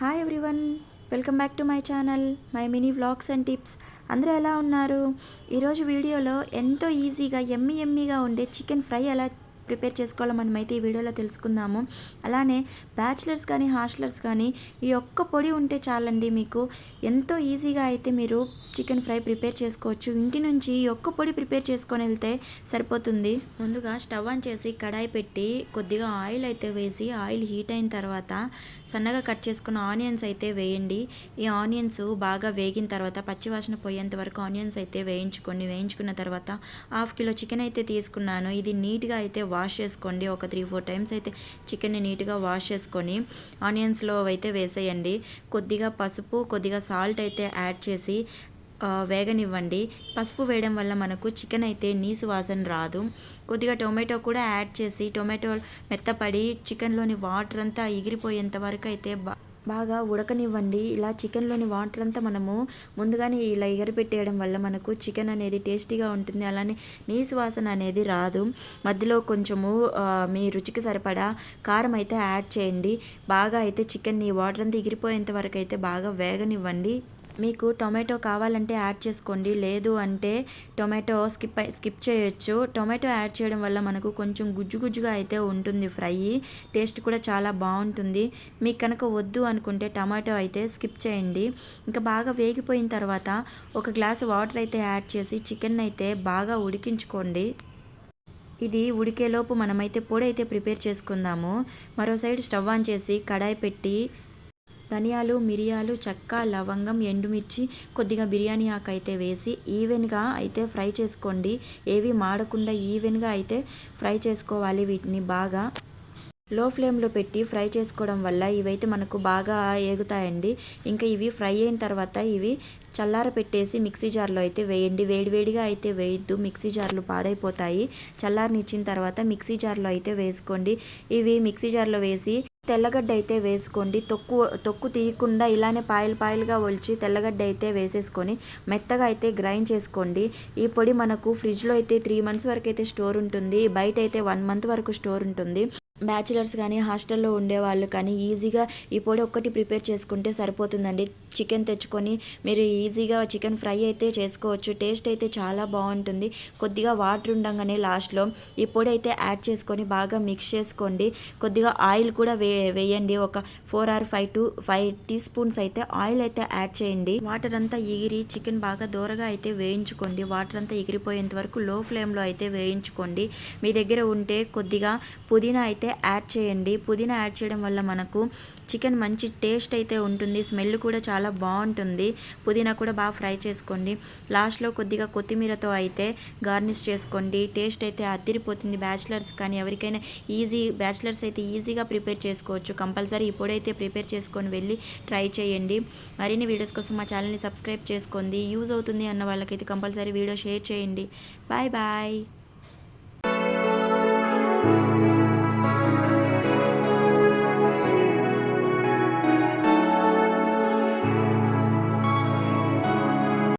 Hi everyone welcome back to my channel my mini vlogs and tips అందరూ ఎలా ఉన్నారు? ఈరోజు వీడియోలో ఎంతో ఈజీగా ఎమ్మి ఎమ్మిగా ఉండే చికెన్ ఫ్రై ఎలా ప్రిపేర్ చేసుకోవాలో మనమైతే ఈ వీడియోలో తెలుసుకుందాము. అలానే బ్యాచిలర్స్ కానీ హాస్టలర్స్ కానీ ఈ ఒక్క పొడి ఉంటే చాలండి మీకు ఎంతో ఈజీగా అయితే మీరు చికెన్ ఫ్రై ప్రిపేర్ చేసుకోవచ్చు. ఇంటి నుంచి ఈ ఒక్క పొడి ప్రిపేర్ చేసుకొని వెళ్తే సరిపోతుంది. ముందుగా స్టవ్ ఆన్ చేసి కడాయి పెట్టి కొద్దిగా ఆయిల్ అయితే వేసి ఆయిల్ హీట్ అయిన తర్వాత సన్నగా కట్ చేసుకున్న ఆనియన్స్ అయితే వేయండి. ఈ ఆనియన్స్ బాగా వేగిన తర్వాత పచ్చివాసన పోయేంత వరకు ఆనియన్స్ అయితే వేయించుకోండి. వేయించుకున్న తర్వాత హాఫ్ కిలో చికెన్ అయితే తీసుకున్నాను. ఇది నీట్గా అయితే వాష్ చేసుకోండి. ఒక త్రీ ఫోర్ టైమ్స్ అయితే చికెన్ని నీట్గా వాష్ చేసుకొని ఆనియన్స్లో అయితే వేసేయండి. కొద్దిగా పసుపు కొద్దిగా సాల్ట్ అయితే యాడ్ చేసి వేగనివ్వండి. పసుపు వేయడం వల్ల మనకు చికెన్ అయితే నీసు వాసన రాదు. కొద్దిగా టొమాటో కూడా యాడ్ చేసి టొమాటో మెత్తపడి చికెన్లోని వాటర్ అంతా ఎగిరిపోయేంత వరకు అయితే బా బాగా ఉడకనివ్వండి. ఇలా చికెన్లోని వాటర్ అంతా మనము ముందుగానే ఇలా ఎగరపెట్టేయడం వల్ల మనకు చికెన్ అనేది టేస్టీగా ఉంటుంది. అలానే నీసు వాసన అనేది రాదు. మధ్యలో కొంచెము మీ రుచికి సరిపడా కారం అయితే యాడ్ చేయండి. బాగా అయితే చికెన్ని వాటర్ అంతా ఎగిరిపోయేంత వరకు అయితే బాగా వేగనివ్వండి. మీకు టొమాటో కావాలంటే యాడ్ చేసుకోండి. లేదు అంటే టొమాటో స్కిప్ స్కిప్ చేయొచ్చు. టొమాటో యాడ్ చేయడం వల్ల మనకు కొంచెం గుజ్జు గుజ్జుగా అయితే ఉంటుంది ఫ్రై. టేస్ట్ కూడా చాలా బాగుంటుంది. మీకు కనుక వద్దు అనుకుంటే టమాటో అయితే స్కిప్ చేయండి. ఇంకా బాగా వేగిపోయిన తర్వాత ఒక గ్లాస్ వాటర్ అయితే యాడ్ చేసి చికెన్ అయితే బాగా ఉడికించుకోండి. ఇది ఉడికేలోపు మనమైతే పొడి అయితే ప్రిపేర్ చేసుకుందాము. మరో సైడ్ స్టవ్ ఆన్ చేసి కడాయి పెట్టి ధనియాలు మిరియాలు చెక్క లవంగం ఎండుమిర్చి కొద్దిగా బిర్యానీ ఆకు అయితే వేసి ఈవెన్గా అయితే ఫ్రై చేసుకోండి. ఏవి మాడకుండా ఈవెన్గా అయితే ఫ్రై చేసుకోవాలి వీటిని బాగా. లో ఫ్లేమ్లో పెట్టి ఫ్రై చేసుకోవడం వల్ల ఇవైతే మనకు బాగా ఏగుతాయండి. ఇంకా ఇవి ఫ్రై అయిన తర్వాత ఇవి చల్లార పెట్టేసి మిక్సీ జార్లో అయితే వేయండి. వేడివేడిగా అయితే వేయద్దు. మిక్సీ జార్లు పాడైపోతాయి. చల్లారనిచ్చిన తర్వాత మిక్సీ జార్లో అయితే వేసుకోండి. ఇవి మిక్సీ జార్లో వేసి తెల్లగడ్డ అయితే వేసుకోండి. తొక్కు తొక్కు తీయకుండా ఇలానే పాయలు పాయలుగా ఒలిచి తెల్లగడ్డ అయితే వేసేసుకొని మెత్తగా అయితే గ్రైండ్ చేసుకోండి. ఈ పొడి మనకు ఫ్రిడ్జ్లో అయితే త్రీ మంత్స్ వరకు అయితే స్టోర్ ఉంటుంది. బయట అయితే వన్ మంత్ వరకు స్టోర్ ఉంటుంది. బ్యాచిలర్స్ కానీ హాస్టల్లో ఉండేవాళ్ళు కానీ ఈజీగా ఈ పొడి ఒక్కటి ప్రిపేర్ చేసుకుంటే సరిపోతుందండి. చికెన్ తెచ్చుకొని మీరు ఈజీగా చికెన్ ఫ్రై అయితే చేసుకోవచ్చు. టేస్ట్ అయితే చాలా బాగుంటుంది. కొద్దిగా వాటర్ ఉండగానే లాస్ట్లో ఈ పొడి అయితే యాడ్ చేసుకొని బాగా మిక్స్ చేసుకోండి. కొద్దిగా ఆయిల్ కూడా వే వేయండి. ఒక four or five to five teaspoons అయితే ఆయిల్ అయితే యాడ్ చేయండి. వాటర్ అంతా ఎగిరి చికెన్ బాగా దూరగా అయితే వేయించుకోండి. వాటర్ అంతా ఎగిరిపోయేంత వరకు లో ఫ్లేమ్లో అయితే వేయించుకోండి. మీ దగ్గర ఉంటే కొద్దిగా పుదీనా అయితే యాడ్ చేయండి. పుదీనా యాడ్ చేయడం వల్ల మనకు చికెన్ మంచి టేస్ట్ అయితే ఉంటుంది. స్మెల్ కూడా చాలా చాలా బాగుంటుంది. పుదీనా కూడా బాగా ఫ్రై చేసుకోండి. లాస్ట్లో కొద్దిగా కొత్తిమీరతో అయితే గార్నిష్ చేసుకోండి. టేస్ట్ అయితే అదిరిపోతుంది. బ్యాచిలర్స్ కానీ ఎవరికైనా ఈజీ బ్యాచిలర్స్ అయితే ఈజీగా ప్రిపేర్ చేసుకోవచ్చు. కంపల్సరీ ఇప్పుడైతే ప్రిపేర్ చేసుకొని వెళ్ళి ట్రై చేయండి. మరిన్ని వీడియోస్ కోసం మా ఛానల్ని సబ్స్క్రైబ్ చేసుకోండి. యూజ్ అవుతుంది అన్న వాళ్ళకైతే కంపల్సరీ వీడియో షేర్ చేయండి. Bye bye.